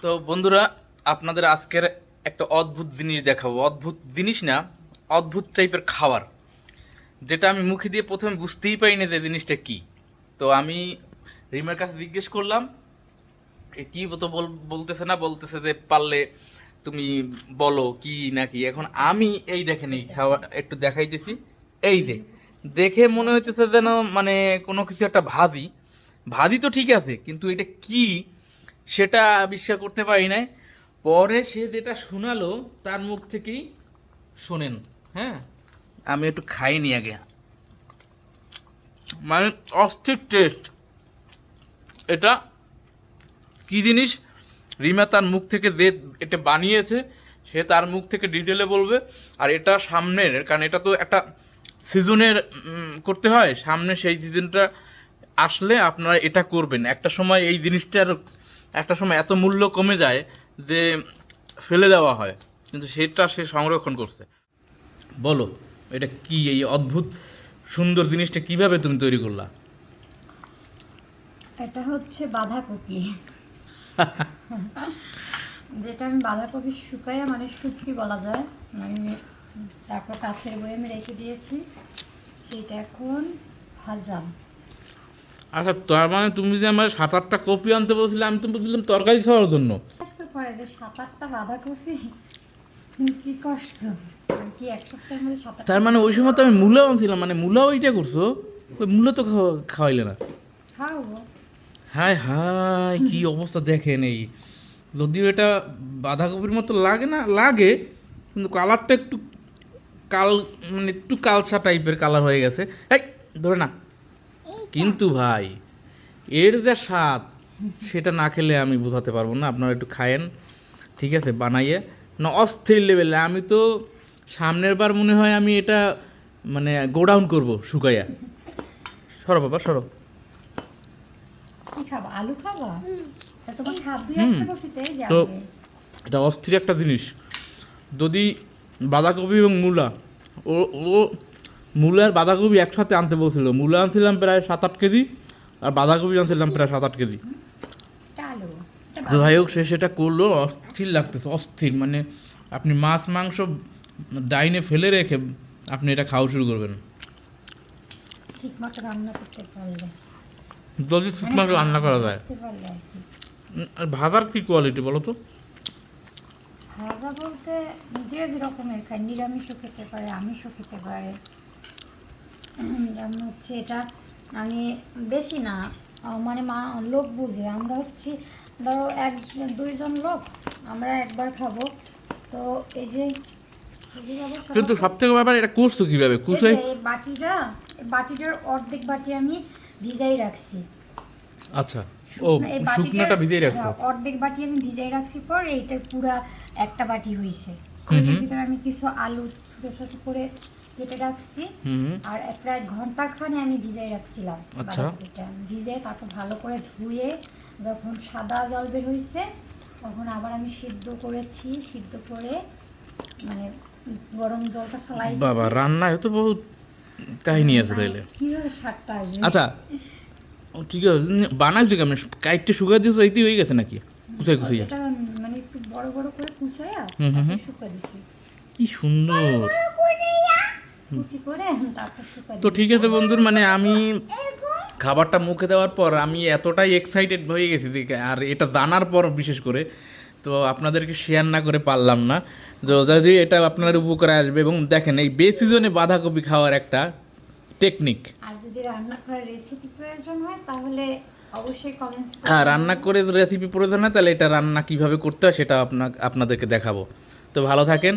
তো বন্ধুরা, আপনাদের আজকের একটা অদ্ভুত জিনিস দেখাবো। অদ্ভুত জিনিস না, অদ্ভুত টাইপের খাবার। যেটা আমি মুখে দিয়ে প্রথমে বুঝতেই পারিনি যে জিনিসটা কি। তো আমি রিমার কাছে জিজ্ঞেস করলাম কি তো বল- বলতেছে না, বলতেছে যে পারলে তুমি বলো কি না কি। এখন আমি এই দেখেন, এই খাওয়া একটু দেখাইতেছি। এই দে দেখে মনে হইতেছে যেন মানে কোনো কিছু একটা ভাজি। ভাজি তো ঠিক আছে, কিন্তু এটা কি সেটা আবিষ্কার করতে পারি নাই। পরে সে যেটা শোনালো, তার মুখ থেকেই শোনেন হ্যাঁ? আমি একটু খাইনি আগে। মানে অস্থির টেস্ট এটা কি জিনিস? রিমা তার মুখ থেকে যে এটা বানিয়েছে, সে তার মুখ থেকে ডিটেলে বলবে, আর এটা সামনের, কারণ এটা তো একটা সিজনের করতে হয়। সামনে সেই সিজনটা আসলে আপনারা এটা করবেন। একটা সময় এই জিনিসটার একটা সময় এত মূল্য কমে যায় যে ফেলে দেওয়া হয়, কিন্তু সেটা সে সংরক্ষণ করছে। বলো, এটা কি এই অদ্ভুত সুন্দর জিনিসটা কীভাবে তুমি তৈরি করলা? এটা হচ্ছে বাঁধাকপি। যেটা আমি বাঁধাকপি শুকাইয়া মানে শুটকি বলা যায় আমি তারপর কাছের বই আমি রেখে দিয়েছি, সেটা এখন ভাজা। আচ্ছা তার মানে তুমি যে আমার সাত আটটা কপি আনতে বলছিলে আমি তো বলছিলাম তরকারি খাওয়ার জন্য। কষ্ট করে যে সাত আটটা বাঁধাকপি তুমি কি করছ কি এক সপ্তাহের মধ্যে সাত তার মানে ওই সময় তো আমি মূলাও আনছিলাম মানে মূলাও ওইটা করছ? ওই মূলা তো খাওয়া- খাওয়াইলে না। খাওয়াবো। হায় হায় কি অবস্থা দেখেন এই। যদিও এটা বাঁধাকপির মতো লাগে না লাগে কিন্তু কালারটা একটু কাল মানে একটু কালসা টাইপের কালার হয়ে গেছে। এই ধরে না। কিন্তু ভাই এর যে স্বাদ সেটা না খেলে আমি বোঝাতে পারব না। আপনারা একটু খায়েন ঠিক আছে বানাইয়ে। না অস্থির লেভেলে আমি তো সামনের বার মনে হয় আমি এটা মানে গোডাউন করব শুকাইয়া। সরো বাবা সরো। আলু খাবা? তা। এটা অস্থির একটা জিনিস। যদি বাঁধাকপি এবং মূলা ও ও মূলা আর বাঁধাকপি একসাথে আনতে বলছিল। মূলা আনছিলাম প্রায় সাত আট কেজি আর বাঁধাকপি আনছিলাম প্রায় সাত আট কেজি তো যাই হোক সে সেটা করল অস্থির লাগতেছে অস্থির। মানে আপনি মাছ মাংস ডাইনে ফেলে রেখে আপনি এটা খাওয়া শুরু করবেন। যদি ঠিক মতো রান্না করা যায়। আর ভাজার কি কোয়ালিটি বলো তো? ভাজা বলতে যে যেরকমের খায় নিরামিষও খেতে পারে আমিষও খেতে পারে। যেমন হচ্ছে এটা আমি বেশি না মানে মা লোক বুঝে। আমরা হচ্ছি ধরো এক দুইজন লোক আমরা একবার খাব। তো এই যে কিন্তু সব থেকে ব্যাপার এটা করছ কীভাবে? এই বাটিটা বাটিটার অর্ধেক বাটি আমি ভিজাই রাখছি। আচ্ছা ও শুকনোটা ভিজিয়ে রাখছো? অর্ধেক বাটি আমি ভিজাই রাখছি পর এইটার পুরা একটা বাটি হইছে। হুম। ভিতরে আমি কিছু আলু ছোট ছোট করে কেটে রাখছি। আর প্রায় ঘণ্টা খানে আমি ভিজাই রাখছিলাম। আচ্ছা। ভিজে তারপর ভালো করে ধুয়ে যখন সাদা জল বের হয়েছে তখন আবার আমি সিদ্ধ করেছি। সিদ্ধ করে মানে গরম জলটা ফেলাই বাবা রান্নায় তো বহুত কাহিনী আছে তাইলে। কীভাবে স্বাদটা আসবে? আচ্ছা ও ঠিক আছে বানাইছো কেমন? কাইটটা শুকাই দিয়েছ এইটি হয়ে গেছে নাকি? কুচাই কুচাইয়া এটা মানে একটু বড় বড় করে কুচাইয়া হুম, হুম, হুম। শুকা দিছি। কি সুন্দর কুচি করে তারপর শুকা তো ঠিক আছে বন্ধুর মানে আমি খাবারটা মুখে দেওয়ার পর আমি এতটাই এক্সাইটেড হয়ে গেছি আর এটা জানার পর বিশেষ করে তো আপনাদেরকে শেয়ার না করে পারলাম না। তো যদি এটা আপনার উপকারে আসবে এবং দেখেন এই বেসিজনে বাঁধাকপি খাওয়ার একটা টেকনিক আর যদি রান্না করার রেসিপি প্রয়োজন হয় তাহলে অবশ্যই কমেন্টস হ্যাঁ রান্না করে রেসিপি প্রয়োজন হয় তাহলে এটা রান্না কীভাবে করতে হয় সেটা আপনাদেরকে দেখাবো। তো ভালো থাকেন।